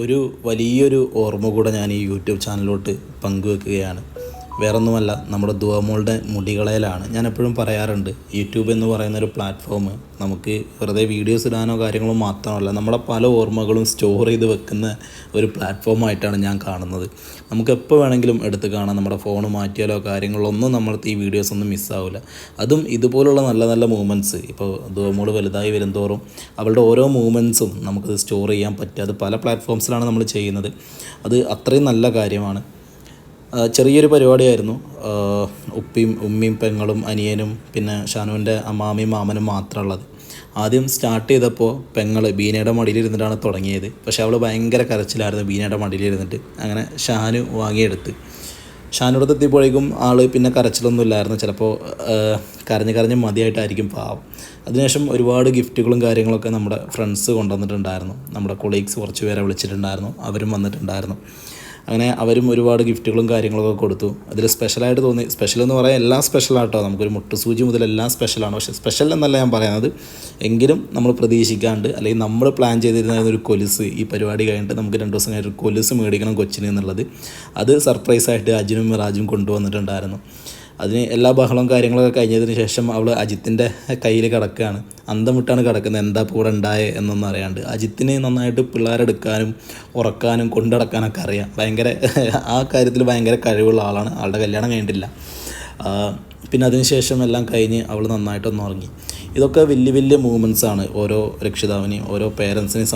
ഒരു വലിയൊരു ഓർമ്മ കൂടെ ഞാൻ ഈ യൂട്യൂബ് ചാനലിലോട്ട് പങ്കുവെക്കുകയാണ്. വേറൊന്നുമല്ല നമ്മുടെ ദുവമോളുടെ മുടികളയിലാണ് ഞാൻ എപ്പോഴും പറയാറുണ്ട് യൂട്യൂബ് എന്ന് പറയുന്ന ഒരു പ്ലാറ്റ്ഫോം നമുക്ക് വെറുതെ വീഡിയോസ് ഇടാനോ കാര്യങ്ങളോ മാത്രമല്ല നമ്മുടെ പല ഓർമ്മകളും സ്റ്റോർ ചെയ്ത് വെക്കുന്ന ഒരു പ്ലാറ്റ്ഫോമായിട്ടാണ് ഞാൻ കാണുന്നത്. നമുക്ക് എപ്പോൾ വേണമെങ്കിലും എടുത്ത് കാണാം നമ്മുടെ ഫോൺ മാറ്റിയാലോ കാര്യങ്ങളോ ഒന്നും നമ്മൾക്ക് ഈ വീഡിയോസ് ഒന്നും മിസ്സാവില്ല അതും ഇതുപോലുള്ള നല്ല നല്ല മൂമെന്റ്സ് ഇപ്പോൾ ദുവമോൾ വലുതായി വരുന്തോറും അവളുടെ ഓരോ മൂമെന്റ്സും നമുക്കത് സ്റ്റോർ ചെയ്യാൻ പറ്റും. അത് പല പ്ലാറ്റ്ഫോംസിലാണ് നമ്മൾ ചെയ്യുന്നത്. അത് അത്രയും നല്ല കാര്യമാണ്. ചെറിയൊരു പരിപാടിയായിരുന്നു. ഉപ്പിയും ഉമ്മിയും പെങ്ങളും അനിയനും പിന്നെ ഷാനുവിന്റെ അമ്മാമയും മാമനും മാത്രമുള്ളത്. ആദ്യം സ്റ്റാർട്ട് ചെയ്തപ്പോൾ പെങ്ങൾ ബീനയുടെ മടിയിലിരുന്നിട്ടാണ് തുടങ്ങിയത്. പക്ഷേ അവൾ ഭയങ്കര കരച്ചിലായിരുന്നു ബീനയുടെ മടിയിലിരുന്നിട്ട്. അങ്ങനെ ഷാനു വാങ്ങിയെടുത്ത്. ഷാനുടത്ത് എത്തിയപ്പോഴേക്കും ആൾ പിന്നെ കരച്ചിലൊന്നും ഇല്ലായിരുന്നു. ചിലപ്പോൾ കരഞ്ഞ് കരഞ്ഞ് മതിയായിട്ടായിരിക്കും പാവം. അതിനുശേഷം ഒരുപാട് ഗിഫ്റ്റുകളും കാര്യങ്ങളൊക്കെ നമ്മുടെ ഫ്രണ്ട്സ് കൊണ്ടുവന്നിട്ടുണ്ടായിരുന്നു. നമ്മുടെ കൊളീഗ്സ് കുറച്ച് പേരെ വിളിച്ചിട്ടുണ്ടായിരുന്നു. അവരും വന്നിട്ടുണ്ടായിരുന്നു. അങ്ങനെ അവരും ഒരുപാട് ഗിഫ്റ്റുകളും കാര്യങ്ങളൊക്കെ കൊടുത്തു. അതിൽ സ്പെഷ്യലായിട്ട് തോന്നി. സ്പെഷ്യൽ എന്ന് പറയാൻ എല്ലാം സ്പെഷ്യലാട്ടോ നമുക്കൊരു മുട്ടുസൂചി മുതൽ എല്ലാം സ്പെഷ്യലാണ് പക്ഷേ സ്പെഷ്യൽ എന്നല്ല ഞാൻ പറയുന്നത്. എങ്കിലും നമ്മൾ പ്രതീക്ഷിക്കാണ്ട് അല്ലെങ്കിൽ നമ്മൾ പ്ലാൻ ചെയ്തിരുന്ന ഒരു കൊലുസ് ഈ പരിപാടി കഴിഞ്ഞിട്ട് നമുക്ക് രണ്ട് ദിവസം കഴിഞ്ഞിട്ട് കൊലുസ് മേടിക്കണം കൊച്ചിന് എന്നുള്ളത്. അത് സർപ്രൈസായിട്ട് അജിനും മിറാജും കൊണ്ടുവന്നിട്ടുണ്ടായിരുന്നു. അതിന് എല്ലാ ബഹളവും കാര്യങ്ങളൊക്കെ കഴിഞ്ഞതിന് ശേഷം അവൾ അജിത്തിന്റെ കയ്യിൽ കിടക്കുകയാണ് അന്തം വിട്ടാണ് കിടക്കുന്നത്. എന്താ ഇപ്പോൾ ഇവിടെ ഉണ്ടായേ എന്നൊന്നും അറിയാണ്ട്. അജിത്തിന് നന്നായിട്ട് പിള്ളേരെടുക്കാനും ഉറക്കാനും കൊണ്ടടക്കാനൊക്കെ അറിയാം. ഭയങ്കര ആ കാര്യത്തിൽ ഭയങ്കര കഴിവുള്ള ആളാണ്. ആളുടെ കല്യാണം കഴിഞ്ഞിട്ടില്ല. പിന്നെ അതിനുശേഷം എല്ലാം കഴിഞ്ഞ് അവൾ നന്നായിട്ടൊന്ന് ഉറങ്ങി. ഇതൊക്കെ വലിയ വലിയ മൂമെന്റ്സ് ആണ്. ഓരോ രക്ഷിതാവിനെയും ഓരോ പേരൻസിനെയും